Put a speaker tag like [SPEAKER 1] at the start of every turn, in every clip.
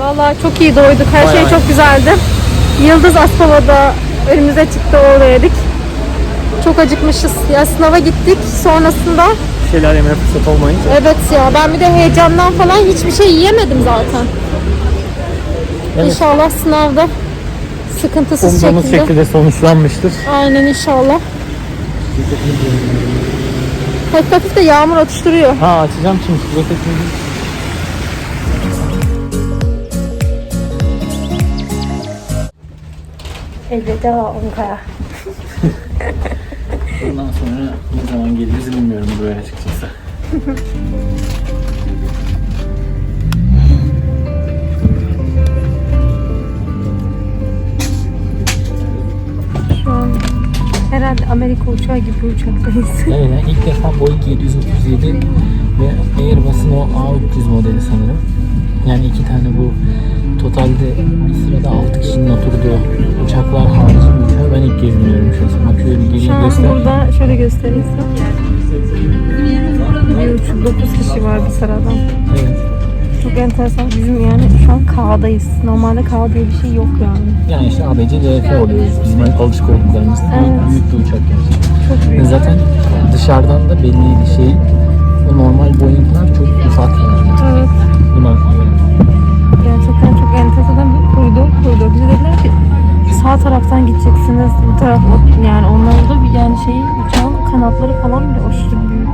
[SPEAKER 1] Vallahi çok iyi doyduk. Her
[SPEAKER 2] Bayağı
[SPEAKER 1] şey çok güzeldi. Yıldız Aspava'da önümüze çıktı orada yedik. Çok acıkmışız. Ya sınava gittik. Sonrasında
[SPEAKER 2] Bir şeyler yemeye fırsat olmayınca.
[SPEAKER 1] evet ya ben bir de heyecandan falan hiçbir şey yiyemedim zaten.
[SPEAKER 2] Evet.
[SPEAKER 1] İnşallah sınavda sıkıntısız
[SPEAKER 2] Umduğumuz
[SPEAKER 1] şekilde.
[SPEAKER 2] şekilde sonuçlanmıştır.
[SPEAKER 1] Aynen inşallah. Hafif hafif de yağmur atıştırıyor.
[SPEAKER 2] Ha açacağım şimdi rotetini.
[SPEAKER 1] Elveda Ankara.
[SPEAKER 2] Ondan sonra ne zaman geliriz bilmiyorum buraya açıkçası.
[SPEAKER 1] Şu an herhalde Amerika uçağı gibi uçaktayız.
[SPEAKER 2] Evet yani ilk defa Boeing 737 ve Airbus'un o A300 modeli sanırım. Yani iki tane bu totalde bir sırada 6 kişinin oturduğu ben ilk kez biniyorum şu an. Bak şöyle bir geriye göster.
[SPEAKER 1] burada şöyle göstereyim size. Bir uçuk 9 kişi var bir sıradan.
[SPEAKER 2] Evet.
[SPEAKER 1] Çok enteresan. Bizim yani şu an K'dayız. Normalde K diye bir şey yok yani.
[SPEAKER 2] Yani işte ABC, DF oluyoruz. Bizim hani alışık olduklarımız.
[SPEAKER 1] Evet.
[SPEAKER 2] Büyük, bir uçak gerçekten.
[SPEAKER 1] Çok büyük.
[SPEAKER 2] Zaten dışarıdan da belliydi şey. O normal Boeing'ler çok ufak yani.
[SPEAKER 1] Evet.
[SPEAKER 2] Buna
[SPEAKER 1] sağ taraftan gideceksiniz. Bu taraf yani onlarda bir yani şey uçağın kanatları falan bile aşırı büyük.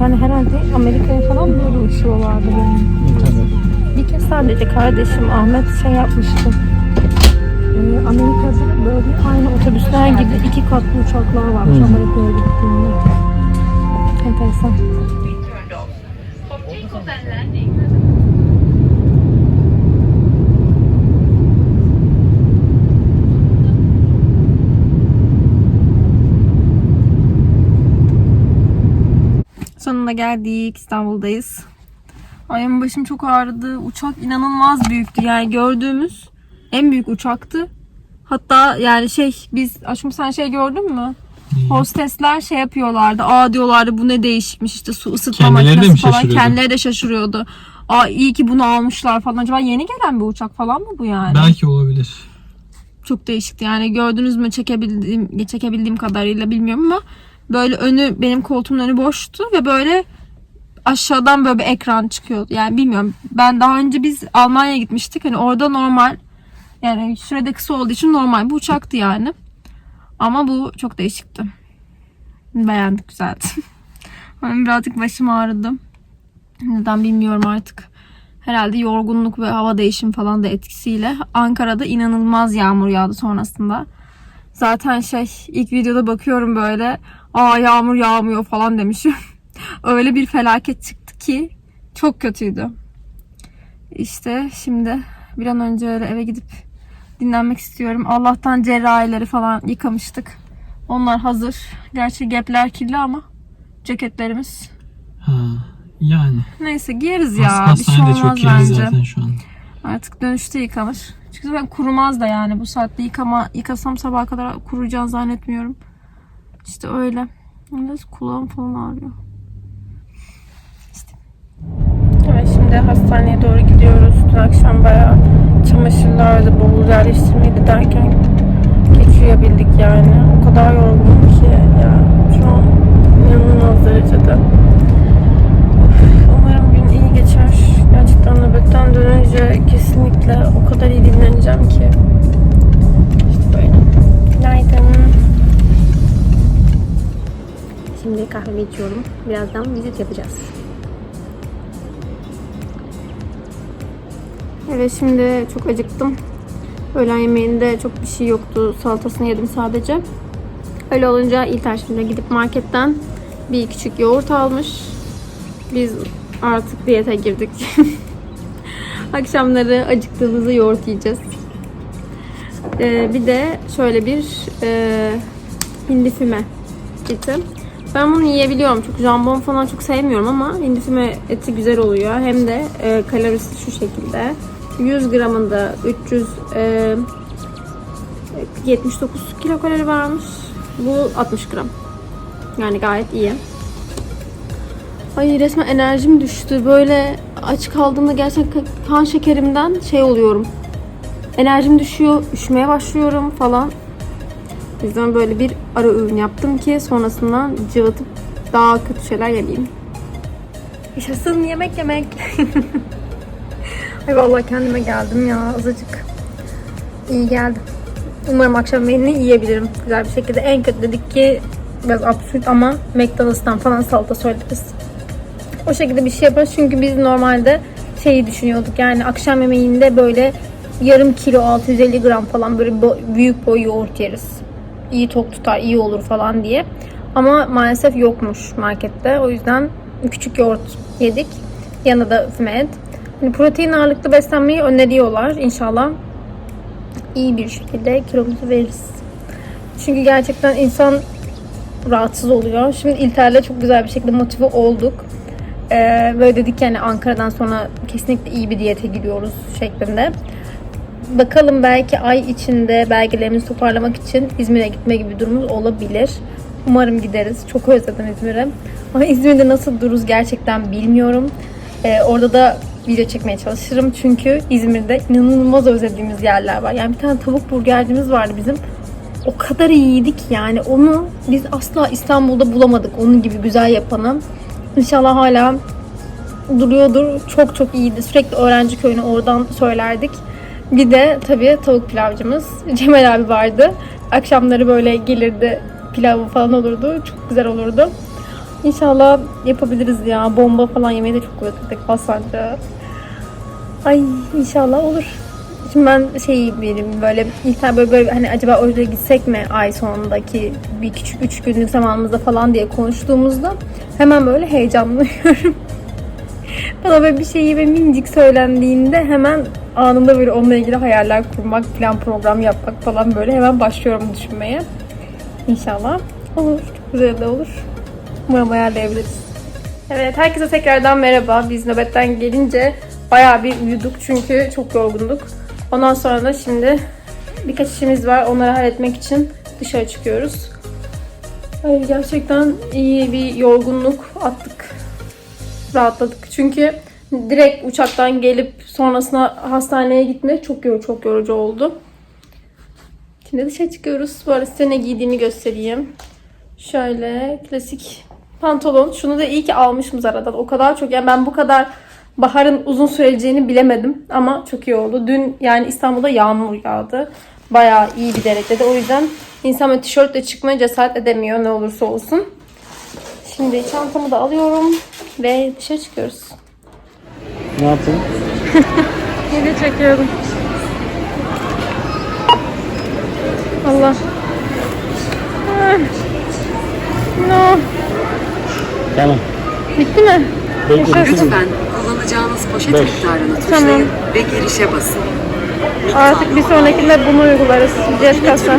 [SPEAKER 1] Yani herhalde Amerika'ya falan böyle uçuyorlardı yani.
[SPEAKER 2] tabii.
[SPEAKER 1] Bir kez sadece kardeşim Ahmet şey yapmıştı. Ee, Amerika'da böyle aynı otobüsler gibi iki katlı uçaklar varmış. Amerika'ya gittiğinde. Enteresan. Sonunda geldik. İstanbul'dayız. Ayım başım çok ağrıdı. Uçak inanılmaz büyüktü. Yani gördüğümüz en büyük uçaktı. Hatta yani şey biz aşkım sen şey gördün mü? Hostesler şey yapıyorlardı. Aa diyorlardı bu ne değişikmiş işte su ısıtma
[SPEAKER 2] Kendileri de
[SPEAKER 1] makinesi
[SPEAKER 2] mi
[SPEAKER 1] falan.
[SPEAKER 2] şaşırıyordu?
[SPEAKER 1] Kendileri de şaşırıyordu. Aa iyi ki bunu almışlar falan. Acaba yeni gelen bir uçak falan mı bu yani?
[SPEAKER 3] Belki olabilir.
[SPEAKER 1] Çok değişikti. Yani gördünüz mü çekebildiğim, çekebildiğim kadarıyla bilmiyorum ama böyle önü benim koltuğumun önü boştu ve böyle aşağıdan böyle bir ekran çıkıyordu. Yani bilmiyorum. Ben daha önce biz Almanya'ya gitmiştik. Hani orada normal yani sürede kısa olduğu için normal bir uçaktı yani. Ama bu çok değişikti. Beğendik güzeldi. Benim birazcık başım ağrıdı. Neden bilmiyorum artık. Herhalde yorgunluk ve hava değişim falan da etkisiyle Ankara'da inanılmaz yağmur yağdı sonrasında. Zaten şey ilk videoda bakıyorum böyle aa yağmur yağmıyor falan demişim. Öyle bir felaket çıktı ki çok kötüydü. İşte şimdi bir an önce öyle eve gidip dinlenmek istiyorum. Allah'tan cerrahileri falan yıkamıştık. Onlar hazır. Gerçi gepler kirli ama ceketlerimiz.
[SPEAKER 3] Ha, yani.
[SPEAKER 1] Neyse giyeriz ya.
[SPEAKER 3] Has-
[SPEAKER 1] bir şey olmaz
[SPEAKER 3] çok
[SPEAKER 1] bence.
[SPEAKER 3] zaten şu an.
[SPEAKER 1] Artık dönüşte yıkanır. Çünkü ben kurumaz da yani bu saatte yıkama yıkasam sabaha kadar kuruyacağını zannetmiyorum. İşte öyle. Yalnız kulağım falan ağrıyor. İşte. Evet şimdi hastaneye doğru gidiyoruz. Dün akşam bayağı çamaşırlardı, bavul yerleştirmeydi derken geç yani. O kadar yorgunum ki ya şu an inanılmaz derecede. Umarım gün iyi geçer. Gerçekten nöbetten dönünce kesinlikle o kadar iyi dinleneceğim ki. Şimdi kahve içiyorum. Birazdan vizit yapacağız. Evet şimdi çok acıktım. Öğlen yemeğinde çok bir şey yoktu. Salatasını yedim sadece. Öyle olunca İlter şimdi gidip marketten bir küçük yoğurt almış. Biz artık diyete girdik. Akşamları acıktığımızda yoğurt yiyeceğiz. Ee, bir de şöyle bir e, hindi füme eti. Ben bunu yiyebiliyorum. Çok jambon falan çok sevmiyorum ama hindi füme eti güzel oluyor. Hem de e, kalorisi şu şekilde. 100 gramında 300 e, 79 kilokalori varmış. Bu 60 gram. Yani gayet iyi. Ay resmen enerjim düştü. Böyle aç kaldığımda gerçekten kan şekerimden şey oluyorum. Enerjim düşüyor, üşümeye başlıyorum falan. O yüzden böyle bir ara öğün yaptım ki sonrasından cıvatıp daha kötü şeyler yemeyeyim. Yaşasın yemek yemek. Ay vallahi kendime geldim ya azıcık. İyi geldi. Umarım akşam yemeğini yiyebilirim güzel bir şekilde. En kötü dedik ki biraz absürt ama McDonald's'tan falan salata söyleriz. O şekilde bir şey yaparız çünkü biz normalde şeyi düşünüyorduk yani akşam yemeğinde böyle yarım kilo 650 gram falan böyle büyük boy yoğurt yeriz. İyi tok tutar, iyi olur falan diye. Ama maalesef yokmuş markette. O yüzden küçük yoğurt yedik. Yanında da füme Hani protein ağırlıklı beslenmeyi öneriyorlar. İnşallah iyi bir şekilde kilomuzu veririz. Çünkü gerçekten insan rahatsız oluyor. Şimdi İlter'le çok güzel bir şekilde motive olduk. Ee, böyle dedik yani Ankara'dan sonra kesinlikle iyi bir diyete giriyoruz şeklinde. Bakalım belki ay içinde belgelerimizi toparlamak için İzmir'e gitme gibi durumumuz olabilir. Umarım gideriz. Çok özledim İzmir'i. Ama İzmir'de nasıl dururuz gerçekten bilmiyorum. Ee, orada da video çekmeye çalışırım. Çünkü İzmir'de inanılmaz özlediğimiz yerler var. Yani bir tane tavuk burgercimiz vardı bizim. O kadar iyiydi ki yani onu biz asla İstanbul'da bulamadık. Onun gibi güzel yapanı. İnşallah hala duruyordur. Çok çok iyiydi. Sürekli öğrenci köyünü oradan söylerdik. Bir de tabii tavuk pilavcımız Cemal abi vardı. Akşamları böyle gelirdi pilavı falan olurdu. Çok güzel olurdu. İnşallah yapabiliriz ya. Bomba falan yemeyi de çok özledik Hasan'ca. Ay inşallah olur. Şimdi ben şey benim böyle tane böyle, böyle hani acaba oraya gitsek mi ay sonundaki bir küçük üç günlük zamanımızda falan diye konuştuğumuzda hemen böyle heyecanlanıyorum. Bana böyle bir şeyi ve minicik söylendiğinde hemen anında böyle onunla ilgili hayaller kurmak, plan program yapmak falan böyle hemen başlıyorum düşünmeye. İnşallah olur. Çok güzel de olur. Umarım ayarlayabiliriz. Evet, herkese tekrardan merhaba. Biz nöbetten gelince bayağı bir uyuduk çünkü çok yorgunduk. Ondan sonra da şimdi birkaç işimiz var. Onları halletmek için dışarı çıkıyoruz. Ay, gerçekten iyi bir yorgunluk attık. Rahatladık. Çünkü direkt uçaktan gelip sonrasında hastaneye gitmek çok yorucu, çok yorucu oldu. Şimdi dışarı çıkıyoruz. Bu arada size ne giydiğimi göstereyim. Şöyle klasik pantolon. Şunu da iyi ki almışım Zara'dan. O kadar çok. Yani ben bu kadar baharın uzun süreceğini bilemedim. Ama çok iyi oldu. Dün yani İstanbul'da yağmur yağdı. Bayağı iyi bir derecede. O yüzden insan böyle tişörtle çıkmaya cesaret edemiyor ne olursa olsun. Şimdi çantamı da alıyorum ve dışarı çıkıyoruz.
[SPEAKER 2] Ne yaptın?
[SPEAKER 1] Yine çekiyorum. Allah. Ah. No.
[SPEAKER 2] Tamam.
[SPEAKER 1] Bitti mi?
[SPEAKER 2] Bekle.
[SPEAKER 4] Lütfen kullanacağınız poşet
[SPEAKER 2] Beş.
[SPEAKER 4] miktarını
[SPEAKER 1] Tamam.
[SPEAKER 4] tuşlayın ve girişe basın.
[SPEAKER 1] Artık bir sonrakinde bunu uygularız. Cep kasa.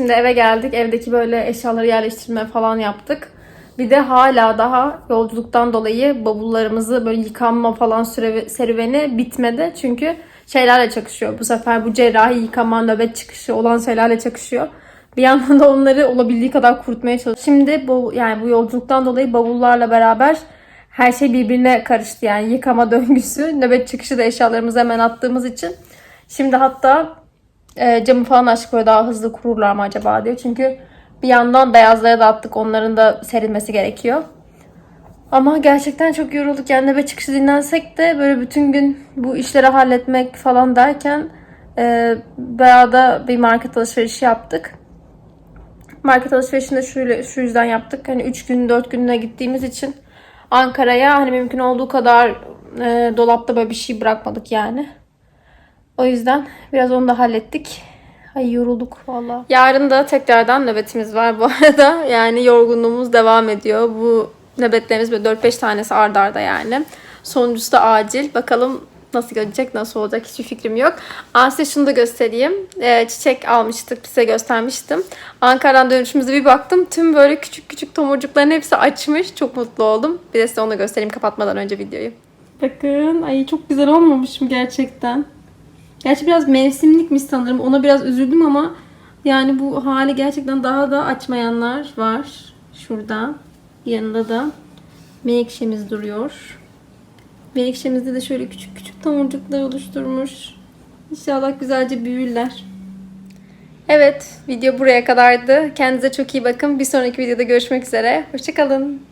[SPEAKER 1] Şimdi eve geldik. Evdeki böyle eşyaları yerleştirme falan yaptık. Bir de hala daha yolculuktan dolayı bavullarımızı böyle yıkanma falan serüveni bitmedi. Çünkü şeylerle çakışıyor. Bu sefer bu cerrahi yıkama, nöbet çıkışı olan şeylerle çakışıyor. Bir yandan da onları olabildiği kadar kurutmaya çalışıyor. Şimdi bu yani bu yolculuktan dolayı bavullarla beraber her şey birbirine karıştı. Yani yıkama döngüsü, nöbet çıkışı da eşyalarımızı hemen attığımız için. Şimdi hatta e, camı falan açık böyle daha hızlı kururlar mı acaba diyor. Çünkü bir yandan beyazlara da attık. Onların da serilmesi gerekiyor. Ama gerçekten çok yorulduk. Yani nöbet çıkışı dinlensek de böyle bütün gün bu işleri halletmek falan derken e, bayağı da bir market alışverişi yaptık. Market alışverişini de şöyle, şu yüzden yaptık. Hani 3 gün 4 gününe gittiğimiz için Ankara'ya hani mümkün olduğu kadar e, dolapta böyle bir şey bırakmadık yani. O yüzden biraz onu da hallettik. Ay yorulduk valla. Yarın da tekrardan nöbetimiz var bu arada. Yani yorgunluğumuz devam ediyor. Bu nöbetlerimiz böyle 4-5 tanesi ard arda yani. Sonuncusu da acil. Bakalım nasıl gelecek, nasıl olacak hiçbir fikrim yok. Aa, size şunu da göstereyim. Ee, çiçek almıştık, size göstermiştim. Ankara'dan dönüşümüzde bir baktım. Tüm böyle küçük küçük tomurcukların hepsi açmış. Çok mutlu oldum. Bir de size onu göstereyim kapatmadan önce videoyu. Bakın. Ay çok güzel olmamış mı gerçekten? Gerçi biraz mevsimlikmiş sanırım. Ona biraz üzüldüm ama yani bu hali gerçekten daha da açmayanlar var. Şurada. Yanında da menekşemiz duruyor. Menekşemizde de şöyle küçük küçük tomurcuklar oluşturmuş. İnşallah güzelce büyürler. Evet, video buraya kadardı. Kendinize çok iyi bakın. Bir sonraki videoda görüşmek üzere. Hoşçakalın.